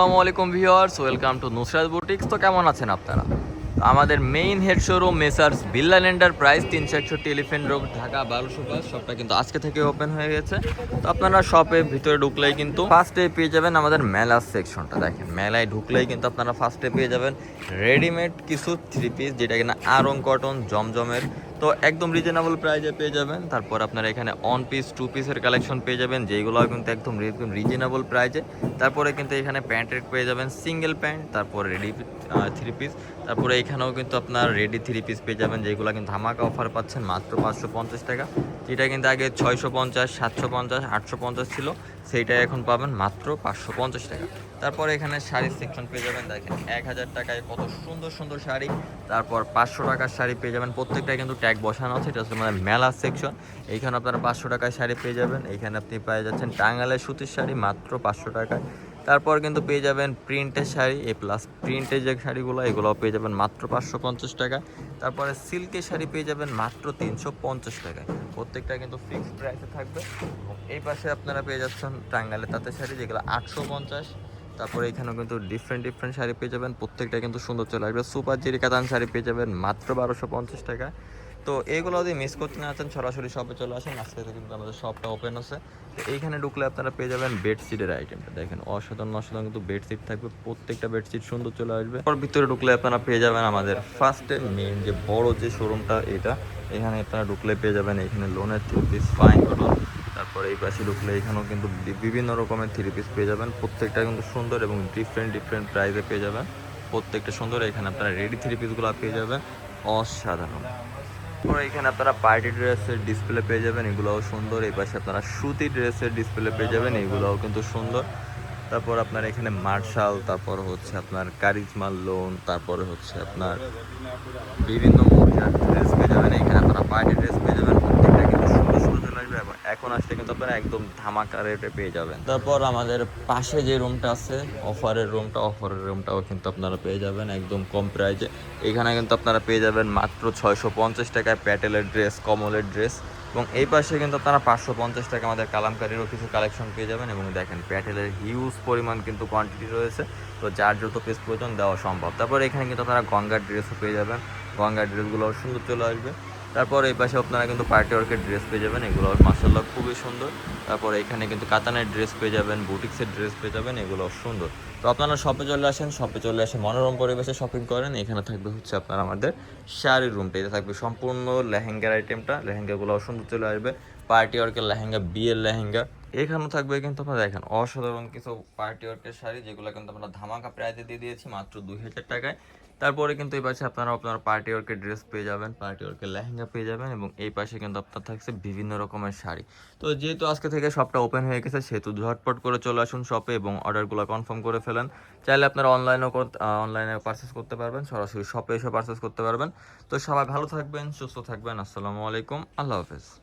আসসালামু আলাইকুম viewers, welcome to Nusrat boutiques. তো কেমন আছেন আপনারা? আমাদের main head showroom messrs Billal enterprise তিনশো একষট্টি এলিফেন্ট রোড ঢাকা বারোশো পাঁচ শপটা কিন্তু আজকে থেকে ওপেন হয়ে গেছে। তো আপনারা শপে ভিতরে ঢুকলেই কিন্তু ফার্স্টে পেয়ে যাবেন আমাদের মেলার সেকশনটা দেখেন, মেলায় ঢুকলেই কিন্তু আপনারা ফার্স্টে পেয়ে যাবেন রেডিমেড কিছু থ্রি পিস যেটা কিনা আরং কটন জমজমের তো একদম রিজনেবল প্রাইজে পেয়ে যাবেন। তারপর আপনারা এখানে ওয়ান পিস টু পিসের কালেকশন পেয়ে যাবেন যেগুলো কিন্তু একদম রিজনেবল প্রাইজে তারপরে কিন্তু এখানে প্যান্টের পেয়ে যাবেন সিঙ্গেল প্যান্ট তারপর রেডি থ্রি পিস তারপরে এখানেও কিন্তু আপনার রেডি থ্রি পিস পেয়ে যাবেন যেগুলো কিন্তু ধামাকা অফার পাচ্ছেন, মাত্র পাঁচশো পঞ্চাশ টাকা। যেটা কিন্তু আগে ছয়শো পঞ্চাশ, সাতশো পঞ্চাশ, আটশো পঞ্চাশ ছিল। সেইটা এখন পাবেন মাত্র পাঁচশো পঞ্চাশ টাকা। তারপরে এখানে শাড়ির সেকশন পেয়ে যাবেন, দেখেন, এক হাজার টাকায় কত সুন্দর সুন্দর শাড়ি। তারপর পাঁচশো টাকার শাড়ি পেয়ে যাবেন প্রত্যেকটা কিন্তু ট্যাগ বসানো আছে, এটা হচ্ছে আমাদের মেলা সেকশন এইখানে আপনারা পাঁচশো টাকায় শাড়ি পেয়ে যাবেন। এইখানে আপনি পেয়ে যাচ্ছেন টাঙ্গালের সুতির শাড়ি, মাত্র পাঁচশো টাকায়। তারপর কিন্তু পেয়ে যাবেন প্রিন্টের শাড়ি এ প্লাস প্রিন্টের যে শাড়িগুলো, এগুলোও পেয়ে যাবেন মাত্র পাঁচশো পঞ্চাশ টাকা। তারপরে সিল্কের শাড়ি পেয়ে যাবেন মাত্র তিনশো পঞ্চাশ টাকায়। প্রত্যেকটা কিন্তু ফিক্সড প্রাইসে থাকবে। এই পাশে আপনারা পেয়ে যাচ্ছেন টাঙ্গালে তাঁতের শাড়ি, যেগুলো আটশো পঞ্চাশ। তারপরে এখানেও কিন্তু ডিফারেন্ট ডিফারেন্ট শাড়ি পেয়ে যাবেন। প্রত্যেকটা কিন্তু সুন্দর চলে আসবে। সুপার জিরি কাতান শাড়ি পেয়ে যাবেন মাত্র বারোশো পঞ্চাশ টাকা। তো এইগুলো যদি মিস করতে না চান, সরাসরি শপে চলে আসেন। আজকে কিন্তু আমাদের শপটা ওপেন আছে। তো এইখানে ঢুকলে আপনারা পেয়ে যাবেন বেডশিটের আইটেমটা দেখেন, অসাধারণ অসাধারণ কিন্তু বেডশিট থাকবে। প্রত্যেকটা বেডশিট সুন্দর চলে আসবে। ওর ভিতরে ঢুকলে আপনারা পেয়ে যাবেন আমাদের ফার্স্টে মেন যে বড় যে শোরুমটা এটা। এখানে আপনারা ঢুকলে পেয়ে যাবেন এখানে লোনের থ্রি পিস ফাইন কটন তারপরে এই পাশে ঢুকলে এখানেও কিন্তু বিভিন্ন রকমের থ্রি পিস পেয়ে যাবেন। প্রত্যেকটা কিন্তু সুন্দর এবং ডিফারেন্ট ডিফারেন্ট প্রাইসে পেয়ে যাবেন। প্রত্যেকটা সুন্দর, এখানে আপনারা রেডি থ্রি পিসগুলো পেয়ে যাবেন। অসাধারণ। তারপরে এখানে আপনারা পার্টি ড্রেসের ডিসপ্লে পেয়ে যাবেন, এগুলোও সুন্দর। এই পাশে আপনারা সুতি ড্রেসের ডিসপ্লে পেয়ে যাবেন, এগুলোও কিন্তু সুন্দর। তারপর আপনার এখানে মার্শাল, তারপর হচ্ছে আপনার কারিজমাল লোন তারপরে হচ্ছে আপনার বিভিন্ন মহিলার ড্রেস পেয়ে যাবেন। এখানে আপনারা পার্টি ড্রেস পেয়ে যাবেন প্রত্যেকটা কিন্তু সুন্দর সুন্দর চলে আসবে এবং এখন আসলে কিন্তু আপনারা একদম ধামাকা রেটে পেয়ে যাবেন। তারপর আমাদের পাশে যে রুমটা আছে অফারের রুমটা অফারের রুমটাও কিন্তু আপনারা পেয়ে যাবেন একদম কম প্রাইজে এখানে কিন্তু আপনারা পেয়ে যাবেন মাত্র ছয়শো পঞ্চাশ টাকায় প্যাটেলের ড্রেস কমলের ড্রেস এবং এই পাশে কিন্তু আপনারা পাঁচশো পঞ্চাশ টাকা আমাদের কালামকারিরও কিছু কালেকশন পেয়ে যাবেন এবং দেখেন প্যাটেলের হিউজ পরিমাণ কিন্তু কোয়ান্টিটি রয়েছে। তো যার যত পিস প্রয়োজন দেওয়া সম্ভব। তারপর এখানে কিন্তু আপনারা গঙ্গার ড্রেসও পেয়ে যাবেন। গঙ্গার ড্রেসগুলোও সুন্দর চলে আসবে। তারপর এই পাশে আপনারা কিন্তু পার্টি ওয়ার্কের ড্রেস পেয়ে যাবেন, এগুলো মার্শাল্লাহ খুবই সুন্দর। তারপর এখানে কিন্তু কাতানের ড্রেস পেয়ে যাবেন, বুটিক্সের ড্রেস পেয়ে যাবেন, এগুলো সুন্দর। তো আপনারা শপে চলে আসেন, শপে চলে আসে মনোরম পরিবেশে শপিং করেন, এখানে থাকবে হচ্ছে আপনার আমাদের শাড়ির রুমটা এটা থাকবে সম্পূর্ণ লেহেঙ্গার আইটেমটা লেহেঙ্গাগুলো অসুন্দর চলে আসবে। পার্টি ওয়ার্কের লেহেঙ্গা, বিয়ের লেহেঙ্গা, এখানেও থাকবে কিন্তু আপনারা দেখেন, অসাধারণ কিছু পার্টি ওয়ার্কের শাড়ি, যেগুলো কিন্তু আমরা ধামাকা প্রাইজে দিয়ে দিয়েছি মাত্র দুই হাজার টাকায়। তারপরে কিন্তু এই পাশে আপনারা আপনার পার্টি ওয়ার্কের ড্রেস পেয়ে যাবেন, পার্টি ওয়ার্কের লেহেঙ্গা পেয়ে যাবেন এবং এই পাশে কিন্তু আপনার থাকছে বিভিন্ন রকমের শাড়ি। তো যেহেতু আজকে থেকে শপটা ওপেন হয়ে গেছে, সেহেতু ঝটপট করে চলে আসুন শপে এবং অর্ডারগুলো কনফার্ম করে ফেলেন। চাইলে আপনারা অনলাইনেও অনলাইনে পারচেস করতে পারবেন, সরাসরি শপে এসে পারচেস করতে পারবেন। তো সবাই ভালো থাকবেন, সুস্থ থাকবেন, আসসালামু আলাইকুম, আল্লাহ হাফেজ।